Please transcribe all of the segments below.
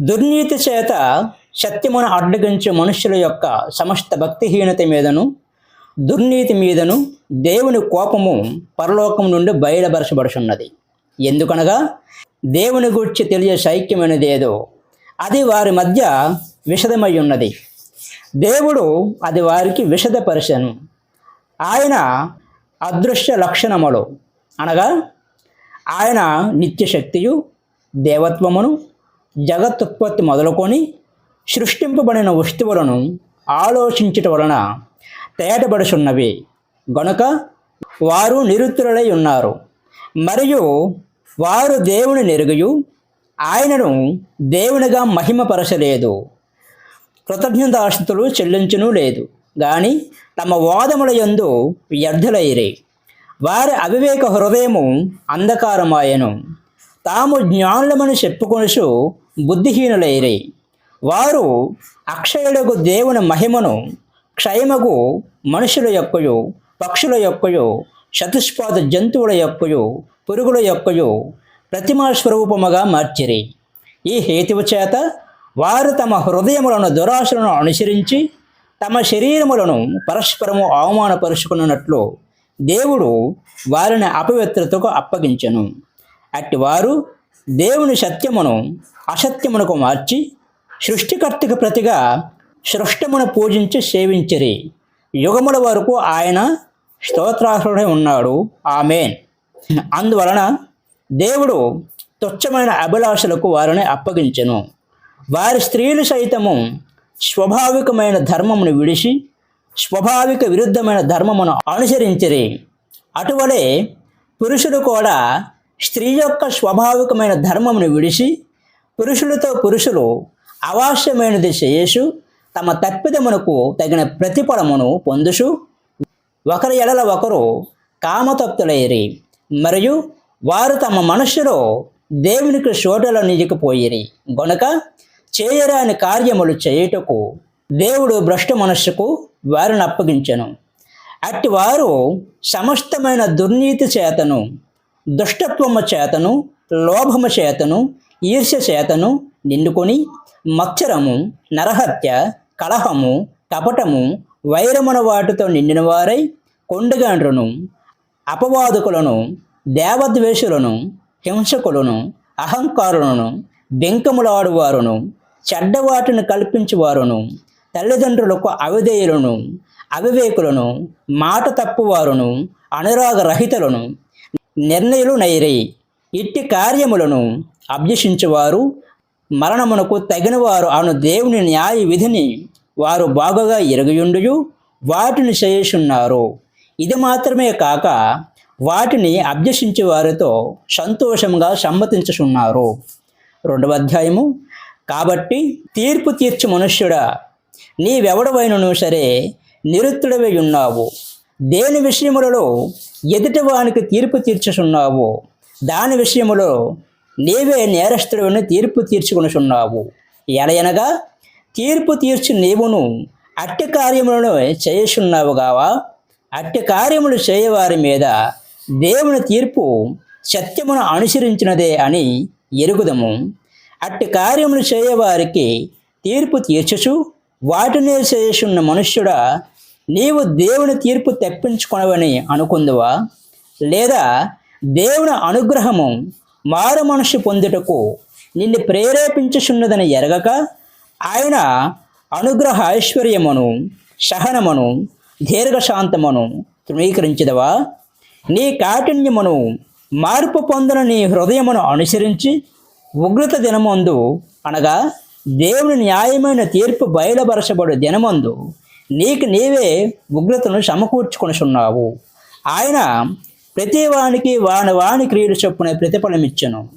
దుర్నీతి చేత సత్యమును అడ్డగించే మనుషుల యొక్క సమస్త భక్తిహీనత మీదను దుర్నీతి మీదను దేవుని కోపము పరలోకం నుండి బయలుపరచబడుచున్నది. ఎందుకనగా దేవుని గురించి తెలియ సైక్యమైనదేదో అది వారి మధ్య విషదమై ఉన్నది దేవుడు అది వారికి విషదపరచను. ఆయన అదృశ్య లక్షణములు. అనగా ఆయన నిత్యశక్తియు దేవత్వమును జగత్తుత్పత్తి మొదలుకొని సృష్టింపబడిన వస్తువులను ఆలోచించటం వలన తేటపడుచున్నవి గనుక వారు నిరుత్తులై ఉన్నారు. మరియు వారు దేవుని నెరుగుయు ఆయనను దేవునిగా మహిమపరచలేదు. కృతజ్ఞతాస్తులు చెల్లించును లేదు. గాని తమ వాదముల యందు వ్యర్థులైరే. వారి అవివేక హృదయము అంధకారమాయను. తాము జ్ఞానులమని చెప్పుకొనుచు బుద్ధిహీనులైరి. వారు అక్షయుడకు దేవుని మహిమను క్షయమగు మనుషుల యొక్కయు పక్షుల యొక్కయు చతుష్పాద జంతువుల యొక్కయు పురుగుల యొక్కయు ప్రతిమా స్వరూపముగా మార్చిరి. ఈ హేతువు చేత వారు తమ హృదయములను దురాశలను అనుసరించి తమ శరీరములను పరస్పరము అవమానపరుచుకున్నట్లు దేవుడు వారిని అపవిత్రతకు అప్పగించెను. అట్టి వారు దేవుని సత్యమును అసత్యమునకు మార్చి సృష్టికర్తకు ప్రతిగా సృష్టమును పూజించి సేవించిరి. యుగముల వరకు ఆయన స్తోత్రాసుడై ఉన్నాడు. ఆమెన్. అందువలన దేవుడు తుచ్చమైన అభిలాషలకు వారిని అప్పగించెను. వారి స్త్రీలు సైతము స్వాభావికమైన ధర్మమును విడిచి స్వాభావిక విరుద్ధమైన ధర్మమును అనుసరించిరి. అటువలే పురుషుడు కూడా స్త్రీ యొక్క స్వాభావికమైన ధర్మమును విడిచి పురుషులతో పురుషులు అవాస్యమైనది చేయేసు తమ తప్పిదమునకు తగిన ప్రతిఫలమును పొందుచు ఒకరి ఎడల ఒకరు కామతప్తులైరి. మరియు వారు తమ మనస్సులో దేవునికి చోటల నిలిగిపోయిరి గనుక చేయరాని కార్యములు చేయుటకు దేవుడు భ్రష్ట మనస్సుకు వారిని అప్పగించెను. అట్టి వారు సమస్తమైన దుర్నీతి చేతను దుష్టత్వము చేతను లోభము చేతను ఈర్ష్య చేతను నిండుకొని మత్సరము నరహత్య కలహము కపటము వైరమున వాటితో నిండిన వారై కొండగాండ్రును అపవాదుకులను దేవద్వేషులను హింసకులను అహంకారులను బెంకములాడువారును చెడ్డవాటిని కల్పించువారును తల్లిదండ్రులకు అవిధేయులను అవివేకులను మాట తప్పువారును అనురాగరహితులను నిర్ణయులు నైరి. ఇట్టి కార్యములను అభ్యసించువారు మరణమునకు తగినవారు అను దేవుని న్యాయ విధిని వారు బాగుగా ఎరుగుయుండు వాటిని చేయుచున్నారు. ఇది మాత్రమే కాక వాటిని అభ్యసించే వారితో సంతోషంగా సమ్మతించుచున్నారు. రెండవ అధ్యాయము కాబట్టి తీర్పు తీర్చు మనుష్యుడా నీవెవడవైనను సరే నిరుత్తుడవై ఉన్నావు. దేని విషయములలో ఎదుటివానికి తీర్పు తీర్చుచున్నావు. దాని విషయములో నీవే నేరస్తుడవని తీర్పు తీర్చుకునిచున్నావు. ఎలయనగా తీర్పు తీర్చి నీవును అట్టి కార్యములను చేయుచున్నావు గావా. అట్టి కార్యములు చేయవారి మీద దేవుని తీర్పు సత్యమును అనుసరించినదే అని ఎరుగుదము. అట్టి కార్యములు చేయవారికి తీర్పు తీర్చుచు వాటినే చేయుచున్న మనుష్యుడా నీవు దేవుని తీర్పు తెప్పించుకొనవని అనుకుందువా? లేదా దేవుని అనుగ్రహము మారు మనుషు పొందుటకు నిన్ను ప్రేరేపించుచున్నదని ఎరగక ఆయన అనుగ్రహ ఐశ్వర్యమును సహనమును దీర్ఘశాంతమును తృణీకరించదవా? నీ కాఠిన్యమును మార్పు పొందిన నీ హృదయమును అనుసరించి ఉగ్రత దినమందు అనగా దేవుని న్యాయమైన తీర్పు బయలుపరచబడు దినమందు నీకు నీవే ఉగ్రతను సమకూర్చుకొనుచున్నావు. ఆయన ప్రతి వానికి వాని వాని క్రియలు చొప్పున ప్రతిఫలమిచ్చను.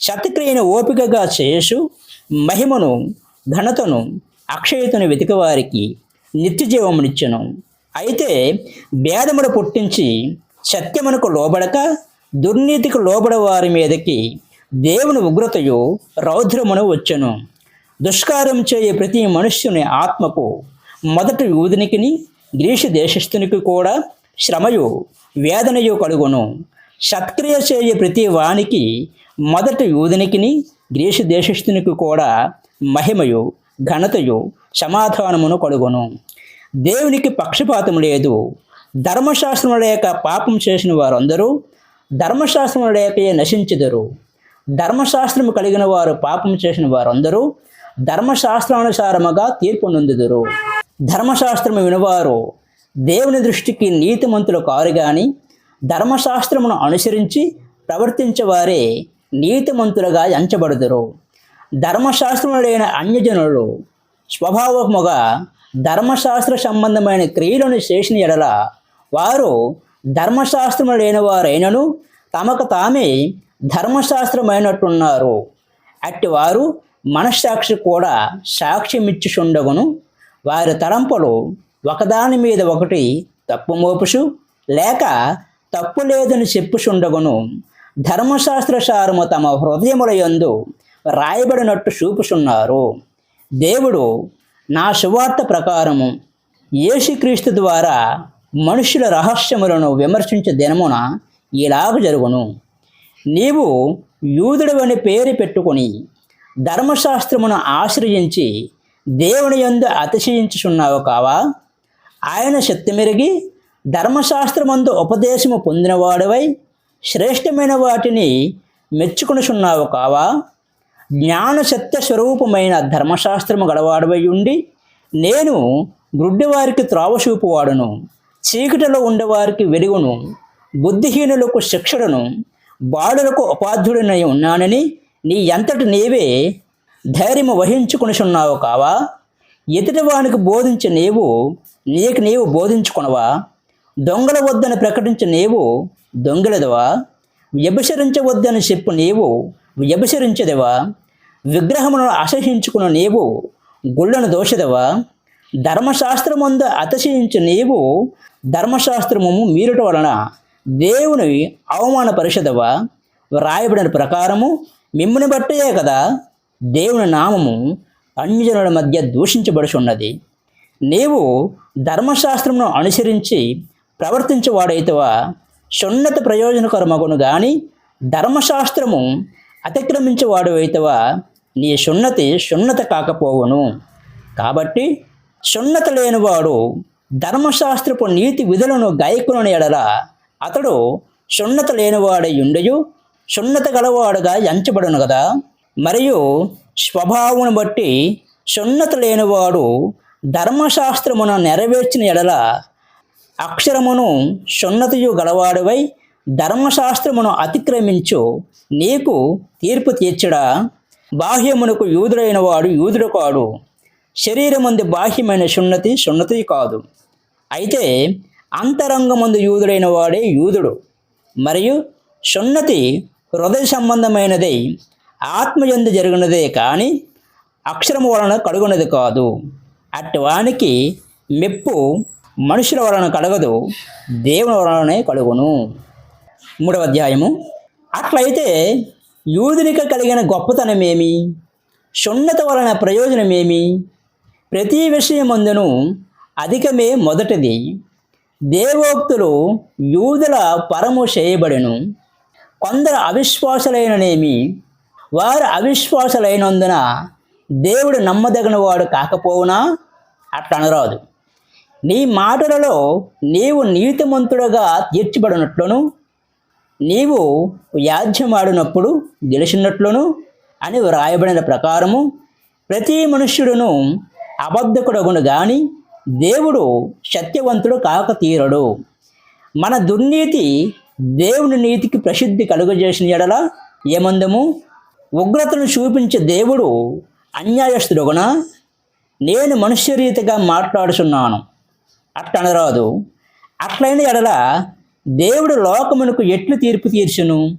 శతక్రియను ఓపికగా చేసు మహిమను ఘనతను అక్షయతను వెతికవారికి నిత్య జీవమునిచ్చును అయితే భేదమును పుట్టించి సత్యమునకు లోబడక దుర్నీతికి లోబడ వారి మీదకి దేవుని ఉగ్రతయు రౌద్రమును వచ్చును. దుష్కారం చేయే ప్రతి మనుష్యుని ఆత్మకు మొదటి యూదునికిని గ్రీసు దేశస్థునికి కూడా శ్రమయు వేదనయు కలుగును. సత్క్రియ చేయ ప్రతి వానికి మొదటి యూదునికిని గ్రీసు దేశస్థునికి కూడా మహిమయు ఘనతయు సమాధానమును కలుగును. దేవునికి పక్షపాతం లేదు. ధర్మశాస్త్రం లేక పాపం చేసిన వారందరూ ధర్మశాస్త్రం లేకయే నశించెదరు. ధర్మశాస్త్రము కలిగిన వారు పాపం చేసిన వారందరూ ధర్మశాస్త్రానుసారముగా తీర్పు నొందుదురు ధర్మశాస్త్రము వినవారు దేవుని దృష్టికి నీతిమంతులు కారు గాని ధర్మశాస్త్రమును అనుసరించి ప్రవర్తించేవారే నీతిమంతులుగా ఎంచబడుదురు. ధర్మశాస్త్రము లేని అన్యజనులు స్వభావముగా ధర్మశాస్త్ర సంబంధమైన క్రియలను చేసిన ఎడల వారు ధర్మశాస్త్రము లేని వారైనను తమకు తామే ధర్మశాస్త్రమైనట్టున్నారు. అట్టి వారు మనస్సాక్షి కూడా సాక్ష్యమిచ్చుచుండగును. వారి తలంపులు ఒకదాని మీద ఒకటి తప్పు మోపుసు లేక తప్పు లేదని చెప్పుచుండగును. ధర్మశాస్త్ర సారము తమ హృదయముల యందు రాయబడినట్టు చూపుచున్నారు. దేవుడు నా సువార్త ప్రకారము యేసుక్రీస్తు ద్వారా మనుషుల రహస్యములను విమర్శించే దినమున ఇలాగ జరుగును. నీవు యూదుడవని పేరు పెట్టుకొని ధర్మశాస్త్రమును ఆశ్రయించి దేవుని యందు అతిశయించుచున్నావు కావా? ఆయన శక్తి మెరిగి ధర్మశాస్త్రమందు ఉపదేశము పొందినవాడవై శ్రేష్టమైన వాటిని మెచ్చుకునిచున్నావు కావా? జ్ఞాన సత్య స్వరూపమైన ధర్మశాస్త్రము గలవాడవై ఉండి నేను గుడ్డివారికి త్రోవచూపువాడును చీకటిలో ఉండేవారికి వెలుగును బుద్ధిహీనులకు శిక్షణను బాడులకు ఉపాధ్యుడినై ఉన్నానని నీ ఎంతటి నీవే ధైర్యము వహించుకునిచున్నావు కావా? ఎదుటివానికి బోధించే నీవు నీకు నీవు బోధించుకునవా? దొంగల వద్దని ప్రకటించి నీవు దొంగలదవా? వ్యభిసరించవద్దని చెప్పు నీవు వ్యభిసరించదవా విగ్రహములను అసహించుకున్న నీవు గుళ్ళను దోషదవా ధర్మశాస్త్రమందు అతిశయించు నీవు ధర్మశాస్త్రము మీరుట వలన దేవుని అవమానపరిషదవా వ్రాయబడిన ప్రకారము మిమ్మల్ని బట్టయే కదా. దేవుని నామము అన్యజనుల మధ్య దూషించబడుచున్నది నీవు ధర్మశాస్త్రమును అనుసరించి ప్రవర్తించేవాడైతవా. సున్నత ప్రయోజనకరమగును గాని ధర్మశాస్త్రము అతిక్రమించేవాడు అయితవా. నీ సున్నతి సున్నత కాకపోవును. కాబట్టి సున్నత లేనివాడు ధర్మశాస్త్రపు నీతి విధులను గాయకులను ఎడల. అతడు సున్నత లేనివాడై ఉండయు సున్నత గలవాడుగా ఎంచబడును కదా మరియు స్వభావం బట్టి సున్నత లేనివాడు ధర్మశాస్త్రమును నెరవేర్చిన ఎడల అక్షరమును సున్నతియు గలవాడువై ధర్మశాస్త్రమును అతిక్రమించు నీకు తీర్పు తీర్చడా. బాహ్యమునకు యూదుడైన వాడు యూదుడు కాడు శరీరముందు బాహ్యమైన సున్నతి సున్నతి కాదు. అయితే అంతరంగముందు యూదుడైన వాడే యూదుడు. మరియు సున్నతి హృదయ సంబంధమైనదై ఆత్మయందు జరిగినదే కానీ అక్షరము వలన కడుగునది కాదు. అటువానికి వానికి మెప్పు మనుషుల వలన కలగదు దేవుని వలననే కడుగును. మూడవ అధ్యాయము. అట్లయితే యూదునిక కలిగిన గొప్పతనమేమి? సున్నత వలన ప్రయోజనమేమి? ప్రతి విషయమందును అధికమే మొదటిది. దేవోక్తులు యూదుల పరము చేయబడెను. కొందరు అవిశ్వాసులైననేమి వారు అవిశ్వాసులైనందున దేవుడు నమ్మదగిన వాడు కాకపోవునా అట్లనరాదు నీ మాటలలో నీవు నీతిమంతుడుగా తీర్చిబడినట్లును నీవు వ్యాధ్యమాడినప్పుడు గెలిచినట్లును అని వ్రాయబడిన ప్రకారము ప్రతి మనుష్యుడును అబద్ధకుడగును గాని దేవుడు సత్యవంతుడు కాక తీరడు. మన దుర్నీతి దేవుని నీతికి ప్రసిద్ధి కలుగజేసిన ఎడల ఏమందము? ఉగ్రతను చూపించే దేవుడు అన్యాయస్తుడగునా? నేను మనుష్యరీతిగా మాట్లాడుచున్నాను. అట్టనరాదు. అట్లైన ఎడల దేవుడు లోకమునకు ఎట్లు తీర్పు తీర్చును?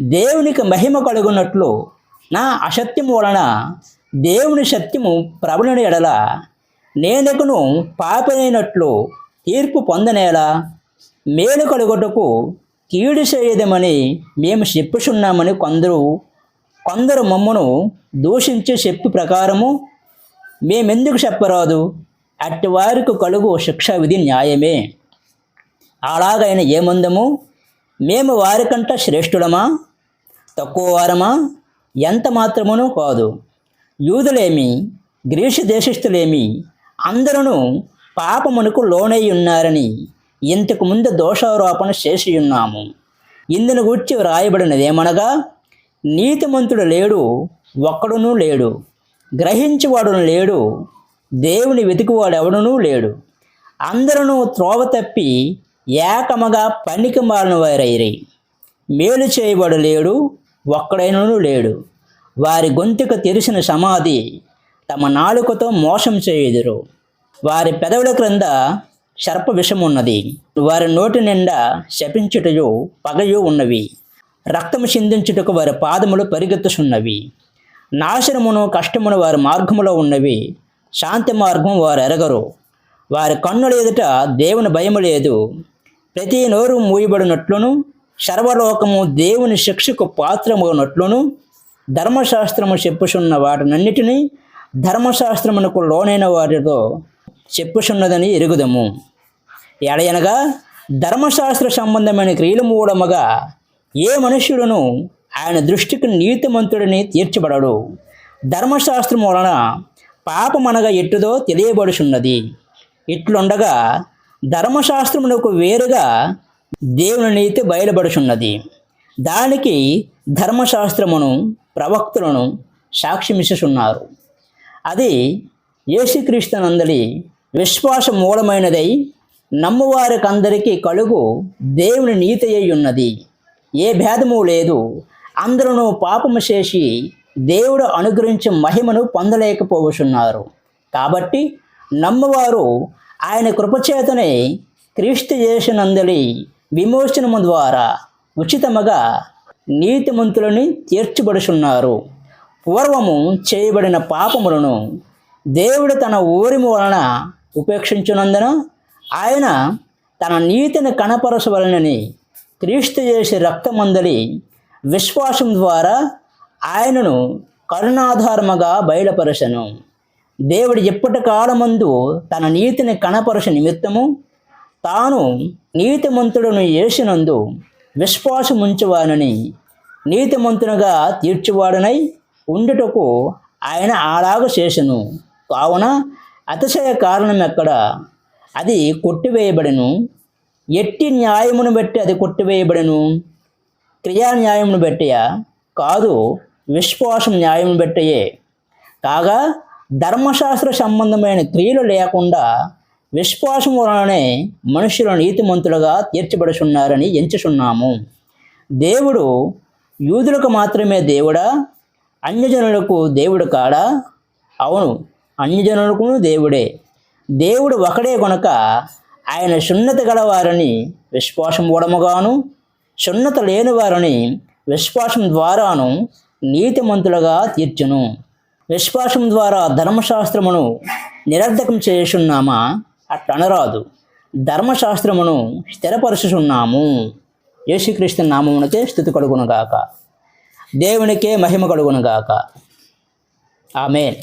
దేవునికి మహిమ కలుగునట్లు నా అసత్యము వలన దేవుని సత్యము ప్రబలిన ఎడల నేనకును పాపనైనట్లు తీర్పు పొందనేలా మేలు కలుగుటకు కీడు చేయదమని మేము చెప్పుచున్నామని కొందరు కొందరు మమ్మను దూషించే చెప్పు ప్రకారము మేమెందుకు చెప్పరాదు? అట్టి వారికి కలుగు శిక్షా విధి న్యాయమే. అలాగైన ఏముందము? మేము వారికంట శ్రేష్ఠులమా? తక్కువ వారమా? ఎంత మాత్రమునూ కాదు. యూదులేమి గ్రీసు దేశస్థులేమి అందరూ పాపమునకు లోనై ఉన్నారని ఇంతకు ముందు దోషారోపణ చేసి ఉన్నాము. ఇందును గూర్చి వ్రాయబడినదేమనగా నీతిమంతుడు లేడు ఒక్కడునూ లేడు. గ్రహించువాడును లేడు దేవుని వెతుకువాడెవడునూ లేడు. అందరూ త్రోవ తప్పి ఏకమగా పనికి మాలిన వారైరై. మేలు చేయబడు లేడు ఒక్కడైనను లేడు. వారి గొంతుకు తెరిసిన సమాధి తమ నాలుకతో మోసం చేయుదురు. వారి పెదవుల క్రింద సర్ప విషమున్నది. వారి నోటి నిండా శపించుటయు పగయు ఉన్నవి. రక్తము చిందించుటకు వారి పాదములు పరిగెత్తుచున్నవి. నాశనమును కష్టమును వారి మార్గములో ఉన్నవి. శాంతి మార్గం వారు ఎరగరు. వారి కన్నుల ఎదుట దేవుని భయము లేదు. ప్రతి నోరు మూయబడినట్లును సర్వలోకము దేవుని శిక్షకు పాత్రమగినట్లును ధర్మశాస్త్రము చెప్పుచున్న వాటినన్నిటినీ ధర్మశాస్త్రమునకు లోనైన వాటితో చెప్పుచున్నదని ఎరుగుదము. ఎడయనగా ధర్మశాస్త్ర సంబంధమైన క్రియలు మూడమగా ఏ మనుష్యుడును ఆయన దృష్టికి నీతిమంతుడిని తీర్చబడడు. ధర్మశాస్త్రం వలన పాపమనగా ఎట్టుదో తెలియబడుచున్నది. ఇట్లుండగా ధర్మశాస్త్రమునకు వేరుగా దేవుని నీతి బయలుపడుచున్నది. దానికి ధర్మశాస్త్రమును ప్రవక్తులను సాక్ష్యమిచ్చుచున్నారు. అది యేసుక్రీస్తునందలి విశ్వాస మూలమైనదై నమ్మువారికందరికీ కలుగు దేవుని నీతి ఉన్నది ఏ భేదము లేదు. అందరూ పాపము చేసి దేవుడు అనుగ్రహించే మహిమను పొందలేకపోవచున్నారు. కాబట్టి నమ్మవారు ఆయన కృపచేతనే క్రీస్తు చేసినందలి విమోచనము ద్వారా ఉచితముగా నీతిమంతులని తీర్చిబడుచున్నారు. పూర్వము చేయబడిన పాపములను దేవుడు తన ఊరిము వలన ఉపేక్షించునందున ఆయన తన నీతిని కనపరచవలనని క్రీస్తు చేసి రక్తమందలి విశ్వాసం ద్వారా ఆయనను కరుణాధారముగా బయలుపరచను. దేవుడు ఎప్పటి కాలమందు తన నీతిని కనపరచ నిమిత్తము తాను నీతిమంతుడును చేసినందు విశ్వాసముంచువానని నీతిమంతునిగా తీర్చివాడనై ఉండుటకు ఆయన అలాగ చేసెను. కావున అతిశయ కారణం ఎక్కడ? అది కొట్టివేయబడను. ఎట్టి న్యాయమును బట్టి అది కొట్టివేయబడను. క్రియా న్యాయమును బట్టియా? కాదు విశ్వాసం న్యాయం బట్టయే. కాగా ధర్మశాస్త్ర సంబంధమైన క్రియలు లేకుండా విశ్వాసం వలననే మనుషులు నీతిమంతులుగా తీర్చబడుచున్నారని ఎంచుచున్నాము. దేవుడు యూదులకు మాత్రమే దేవుడా? అన్యజనులకు దేవుడు కాడా? అవును అన్యజనులకు దేవుడే. దేవుడు ఒకడే గనుక ఆయన సున్నత గలవారని విశ్వాసం మూడముగాను సున్నత లేని వారిని విశ్వాసం ద్వారాను నీతిమంతులుగా తీర్చును. విశ్వాసం ద్వారా ధర్మశాస్త్రమును నిరర్ధకం చేయుచున్నామా? అట్లనరాదు ధర్మశాస్త్రమును స్థిరపరుచుచున్నాము. యేసుక్రీస్తు నామమునకే స్థుతి కలుగునుగాక. దేవునికే మహిమ కలుగునుగాక. ఆమె